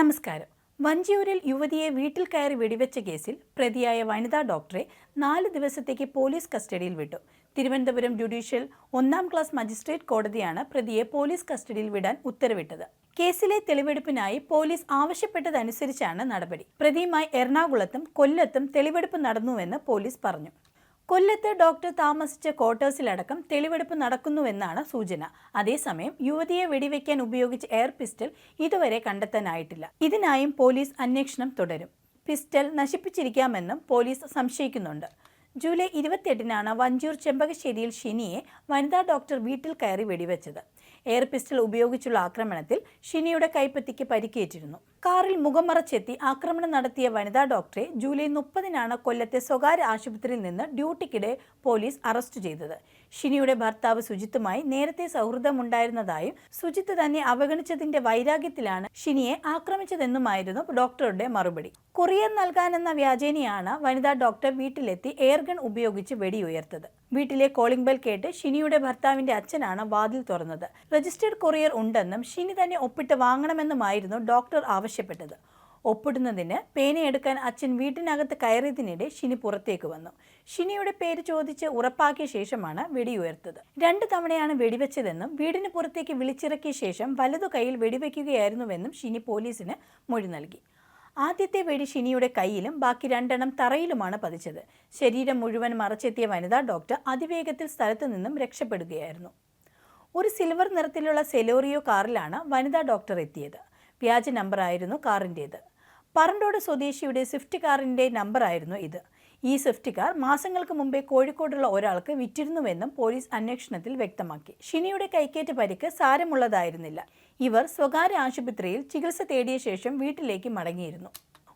നമസ്കാരം. വഞ്ചിയൂരിൽ യുവതിയെ വീട്ടിൽ കയറി വെടിവെച്ച കേസിൽ പ്രതിയായ വനിതാ ഡോക്ടറെ നാല് ദിവസത്തേക്ക് പോലീസ് കസ്റ്റഡിയിൽ വിട്ടു. തിരുവനന്തപുരം ജുഡീഷ്യൽ ഒന്നാം ക്ലാസ് മജിസ്ട്രേറ്റ് കോടതിയാണ് പ്രതിയെ പോലീസ് കസ്റ്റഡിയിൽ വിടാൻ ഉത്തരവിട്ടത്. കേസിലെ തെളിവെടുപ്പിനായി പോലീസ് ആവശ്യപ്പെട്ടതനുസരിച്ചാണ് നടപടി. പ്രതിയുമായി എറണാകുളത്തും കൊല്ലത്തും തെളിവെടുപ്പ് നടന്നുവെന്ന് പോലീസ് പറഞ്ഞു. കൊല്ലത്ത് ഡോക്ടർ താമസിച്ച ക്വാർട്ടേഴ്സിലടക്കം തെളിവെടുപ്പ് നടക്കുന്നുവെന്നാണ് സൂചന. അതേസമയം യുവതിയെ വെടിവെക്കാൻ ഉപയോഗിച്ച എയർ പിസ്റ്റൽ ഇതുവരെ കണ്ടെത്താനായിട്ടില്ല. ഇതിനായും പോലീസ് അന്വേഷണം തുടരും. പിസ്റ്റൽ നശിപ്പിച്ചിരിക്കാമെന്നും പോലീസ് സംശയിക്കുന്നുണ്ട്. ജൂലൈ ഇരുപത്തിയെട്ടിനാണ് വഞ്ചൂർ ചെമ്പകശ്ശേരിയിൽ ഷിനിയെ വനിതാ ഡോക്ടർ വീട്ടിൽ കയറി വെടിവെച്ചത്. എയർ പിസ്റ്റൾ ഉപയോഗിച്ചുള്ള ആക്രമണത്തിൽ ഷിനിയുടെ കൈപ്പത്തിക്ക് പരിക്കേറ്റിരുന്നു. കാറിൽ മുഖം മറച്ചെത്തി ആക്രമണം നടത്തിയ വനിതാ ഡോക്ടറെ ജൂലൈ മുപ്പതിനാണ് കൊല്ലത്തെ സ്വകാര്യ ആശുപത്രിയിൽ നിന്ന് ഡ്യൂട്ടിക്കിടെ പോലീസ് അറസ്റ്റ് ചെയ്തത്. ഷിനിയുടെ ഭർത്താവ് സുജിത്തുമായി നേരത്തെ സൗഹൃദമുണ്ടായിരുന്നതായും സുജിത്ത് തന്നെ അവഗണിച്ചതിന്റെ വൈരാഗ്യത്തിലാണ് ഷിനിയെ ആക്രമിച്ചതെന്നുമായിരുന്നു ഡോക്ടറുടെ മറുപടി. കൊറിയർ നൽകാനെന്ന വ്യാജേനയാണ് വനിതാ ഡോക്ടർ വീട്ടിലെത്തി എയർഗൺ ഉപയോഗിച്ച് വെടിയുയർത്തത്. വീട്ടിലെ കോളിംഗ് ബെൽ കേട്ട് ഷിനിയുടെ ഭർത്താവിന്റെ അച്ഛനാണ് വാതിൽ തുറന്നത്. രജിസ്റ്റേർഡ് കൊറിയർ ഉണ്ടെന്നും ഷിനി തന്നെ ഒപ്പിട്ട് വാങ്ങണമെന്നുമായിരുന്നു ഡോക്ടർ ആവശ്യപ്പെട്ടത്. ഒപ്പിടുന്നതിന് പേനയെടുക്കാൻ അച്ഛൻ വീട്ടിനകത്ത് കയറിയതിനിടെ ഷിനി പുറത്തേക്ക് വന്നു. ഷിനിയുടെ പേര് ചോദിച്ച് ഉറപ്പാക്കിയ ശേഷമാണ് വെടിയുയർത്തത് രണ്ട് തവണയാണ് വെടിവെച്ചതെന്നും വീടിന് പുറത്തേക്ക് വിളിച്ചിറക്കിയ ശേഷം വലതു കൈയിൽ വെടിവെക്കുകയായിരുന്നുവെന്നും ഷിനി പോലീസിന് മൊഴി നൽകി. ആദ്യത്തെ വെടി ഷിനിയുടെ കയ്യിലും ബാക്കി രണ്ടെണ്ണം തറയിലുമാണ് പതിച്ചത്. ശരീരം മുഴുവൻ മറച്ചെത്തിയ വനിതാ ഡോക്ടർ അതിവേഗത്തിൽ സ്ഥലത്തു നിന്നും രക്ഷപ്പെടുകയായിരുന്നു. ഒരു സിൽവർ നിറത്തിലുള്ള സെലോറിയോ കാറിലാണ് വനിതാ ഡോക്ടർ എത്തിയത്. വ്യാജ നമ്പറായിരുന്നു കാറിന്റേത് പറണ്ടോട് സ്വദേശിയുടെ സ്വിഫ്റ്റ് കാറിന്റെ നമ്പറായിരുന്നു ഇത്. ഈ സ്വിഫ്റ്റ് കാർ മാസങ്ങൾക്ക് മുമ്പേ കോഴിക്കോടുള്ള ഒരാൾക്ക് വിറ്റിരുന്നുവെന്നും പോലീസ് അന്വേഷണത്തിൽ വ്യക്തമാക്കി. ഷിനിയുടെ കൈക്കേറ്റ പരിക്ക് സാരമുള്ളതായിരുന്നില്ല. ഇവർ സ്വകാര്യ ആശുപത്രിയിൽ ചികിത്സ തേടിയ ശേഷം വീട്ടിലേക്ക് മടങ്ങിയിരുന്നു.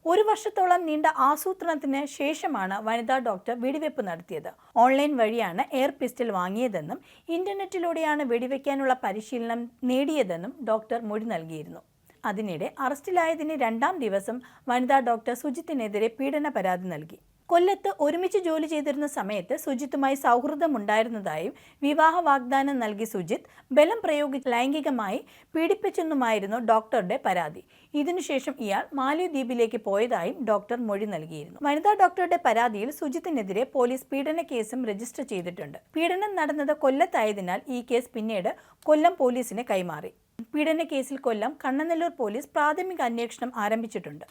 ഒരു വർഷത്തോളം നീണ്ട ആസൂത്രണത്തിന് ശേഷമാണ് വനിതാ ഡോക്ടർ വെടിവെപ്പ് നടത്തിയത്. ഓൺലൈൻ വഴിയാണ് എയർ പിസ്റ്റൽ വാങ്ങിയതെന്നും ഇന്റർനെറ്റിലൂടെയാണ് വെടിവെക്കാനുള്ള പരിശീലനം നേടിയതെന്നും ഡോക്ടർ മൊഴി നൽകിയിരുന്നു. അതിനിടെ അറസ്റ്റിലായതിന് രണ്ടാം ദിവസം വനിതാ ഡോക്ടർ സുജിത്തിനെതിരെ പീഡന പരാതി നൽകി. കൊല്ലത്ത് ഒരുമിച്ച് ജോലി ചെയ്തിരുന്ന സമയത്ത് സുജിത്തുമായി സൗഹൃദമുണ്ടായിരുന്നതായും വിവാഹ വാഗ്ദാനം നൽകി സുജിത്ത് ബലം പ്രയോഗിച്ച് ലൈംഗികമായി പീഡിപ്പിച്ചെന്നുമായിരുന്നു ഡോക്ടറുടെ പരാതി. ഇതിനുശേഷം ഇയാൾ മാലിദ്വീപിലേക്ക് പോയതായും ഡോക്ടർ മൊഴി നൽകിയിരുന്നു. വനിതാ ഡോക്ടറുടെ പരാതിയിൽ സുജിത്തിനെതിരെ പോലീസ് പീഡന കേസും രജിസ്റ്റർ ചെയ്തിട്ടുണ്ട്. പീഡനം നടന്നത് കൊല്ലത്തായതിനാൽ ഈ കേസ് പിന്നീട് കൊല്ലം പോലീസിന് കൈമാറി. പീഡന കേസിൽ കൊല്ലം കണ്ണനല്ലൂർ പോലീസ് പ്രാഥമിക അന്വേഷണം ആരംഭിച്ചിട്ടുണ്ട്.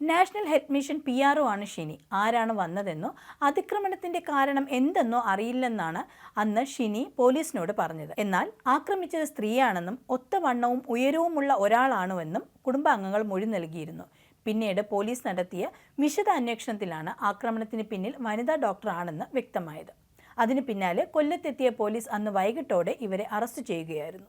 National Health Mission P R ആണ് ഷിനി. ആരാണ് വന്നതെന്നോ അതിക്രമണത്തിന്റെ കാരണം എന്തെന്നോ അറിയില്ലെന്നാണ് അന്ന് ഷിനി പോലീസിനോട് പറഞ്ഞത്. എന്നാൽ ആക്രമിച്ചത് സ്ത്രീയാണെന്നും ഒത്ത വണ്ണവും ഉയരവുമുള്ള ഒരാളാണുവെന്നും കുടുംബാംഗങ്ങൾ മൊഴി നൽകിയിരുന്നു. പിന്നീട് പോലീസ് നടത്തിയ വിശദ അന്വേഷണത്തിലാണ് ആക്രമണത്തിന് പിന്നിൽ വനിതാ ഡോക്ടറാണെന്ന് വ്യക്തമായത്. അതിനു പിന്നാലെ കൊല്ലത്തെത്തിയ പോലീസ് അന്ന് വൈകിട്ടോടെ ഇവരെ അറസ്റ്റ് ചെയ്യുകയായിരുന്നു.